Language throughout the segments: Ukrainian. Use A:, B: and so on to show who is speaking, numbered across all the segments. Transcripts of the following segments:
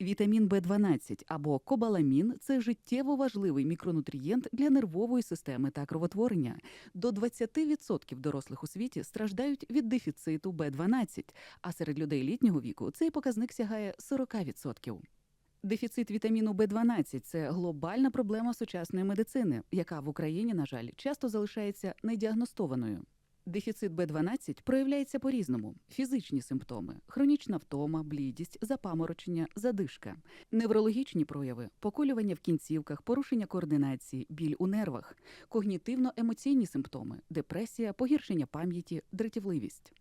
A: Вітамін В12 або кобаламін це життєво важливий мікронутрієнт для нервової системи та кровотворення. До 20% дорослих у світі страждають від дефіциту В12, а серед людей літнього віку цей показник сягає 40%. Дефіцит вітаміну В12 – це глобальна проблема сучасної медицини, яка в Україні, на жаль, часто залишається недіагностованою. Дефіцит Б12 проявляється по-різному: фізичні симптоми, хронічна втома, блідість, запаморочення, задишка, неврологічні прояви, поколювання в кінцівках, порушення координації, біль у нервах, когнітивно-емоційні симптоми, депресія, погіршення пам'яті, дратівливість.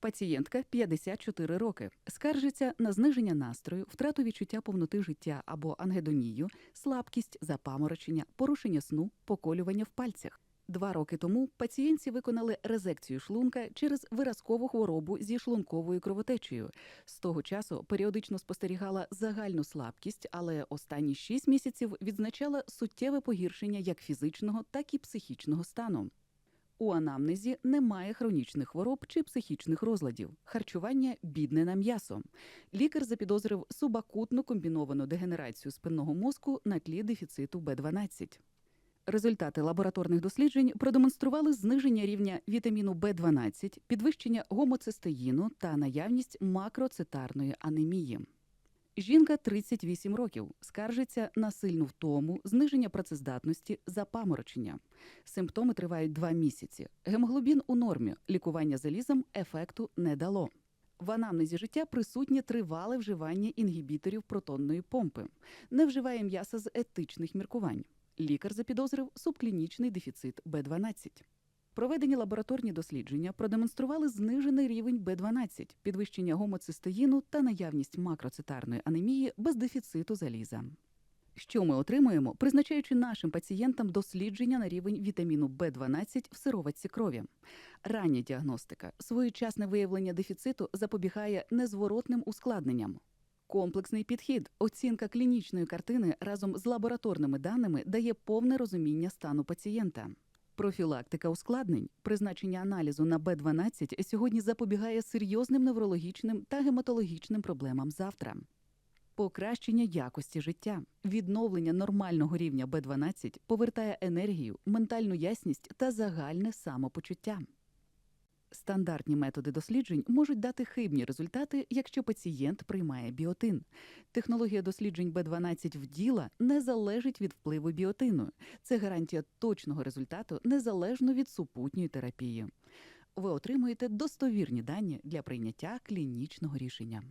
A: Пацієнтка 54 роки скаржиться на зниження настрою, втрату відчуття повноти життя або ангедонію, слабкість, запаморочення, порушення сну, поколювання в пальцях. Два роки тому пацієнтці виконали резекцію шлунка через виразкову хворобу зі шлунковою кровотечею. З того часу періодично спостерігала загальну слабкість, але останні шість місяців відзначала суттєве погіршення як фізичного, так і психічного стану. У анамнезі немає хронічних хвороб чи психічних розладів. Харчування бідне на м'ясо. Лікар запідозрив субакутну комбіновану дегенерацію спинного мозку на тлі дефіциту Б12. Результати лабораторних досліджень продемонстрували зниження рівня вітаміну В12, підвищення гомоцистеїну та наявність макроцитарної анемії. Жінка 38 років, скаржиться на сильну втому, зниження працездатності, запаморочення. Симптоми тривають два місяці. Гемоглобін у нормі, лікування залізом ефекту не дало. В анамнезі життя присутнє тривале вживання інгібіторів протонної помпи, не вживає м'яса з етичних міркувань. Лікар запідозрив субклінічний дефіцит Б12. Проведені лабораторні дослідження продемонстрували знижений рівень Б12, підвищення гомоцистеїну та наявність макроцитарної анемії без дефіциту заліза. Що ми отримуємо, призначаючи нашим пацієнтам дослідження на рівень вітаміну Б12 в сироватці крові? Рання діагностика, своєчасне виявлення дефіциту запобігає незворотним ускладненням. Комплексний підхід, оцінка клінічної картини разом з лабораторними даними дає повне розуміння стану пацієнта. Профілактика ускладнень, призначення аналізу на Б12 сьогодні запобігає серйозним неврологічним та гематологічним проблемам завтра. Покращення якості життя, відновлення нормального рівня Б12 повертає енергію, ментальну ясність та загальне самопочуття. Стандартні методи досліджень можуть дати хибні результати, якщо пацієнт приймає біотин. Технологія досліджень Б12 в діла не залежить від впливу біотину. Це гарантія точного результату незалежно від супутньої терапії. Ви отримуєте достовірні дані для прийняття клінічного рішення.